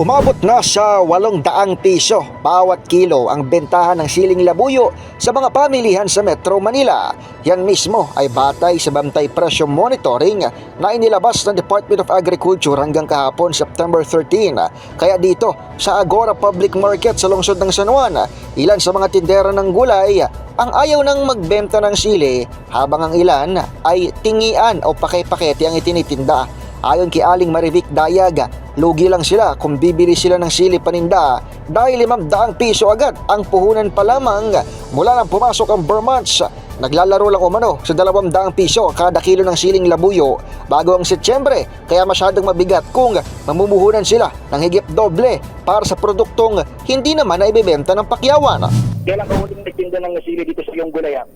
Umabot na sa 800 piso bawat kilo ang bentahan ng siling labuyo sa mga pamilihan sa Metro Manila. Yan mismo ay batay sa bantay presyo monitoring na inilabas ng Department of Agriculture hanggang kahapon September 13. Kaya dito sa Agora Public Market sa lungsod ng San Juan, ilan sa mga tindera ng gulay ang ayaw nang magbenta ng sili habang ang ilan ay tingian o pakay-pakete ang itinitinda. Ayon kay Aling Marivic Dayag, lugi lang sila kung bibili sila ng sili paninda dahil 500 piso agad ang puhunan pa lamang mula nang pumasok ang Vermonts. Naglalaro lang umano sa 200 piso kada kilo ng siling labuyo bago ang Setyembre kaya masyadong mabigat kung mamumuhunan sila ng higit doble para sa produktong hindi naman na ibebenta ng pakyawan. Kailan ka huling nagtinda ng sili dito sa iyong gulayan?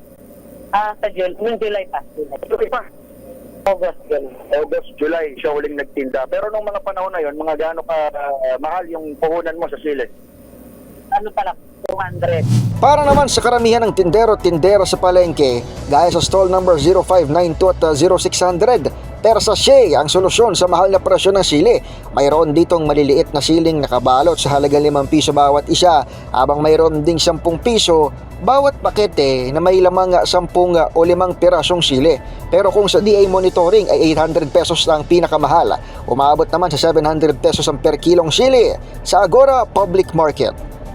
Ah, sa Jul, noong July pa. July. Pa. August, ganun. August, July, siya huling nagtinda. Pero nung mga panahon na yon, mga gaano ka ah, mahal yung puhunan mo sa sili? Ano pala, 200. Para naman sa karamihan ng tindero-tindera sa palengke, gaya sa stall number 0592 at uh, 0600, per sachet ang solusyon sa mahal na presyo ng sili. Mayroon ditong maliliit na siling nakabalot sa halagang 5 piso bawat isa, habang mayroon ding 10 piso bawat pakete na may lamang 10 o 5 pirasong sili. Pero kung sa DA monitoring ay 800 pesos ang pinakamahal, umabot naman sa 700 pesos ang per kilong sili sa Agora Public Market.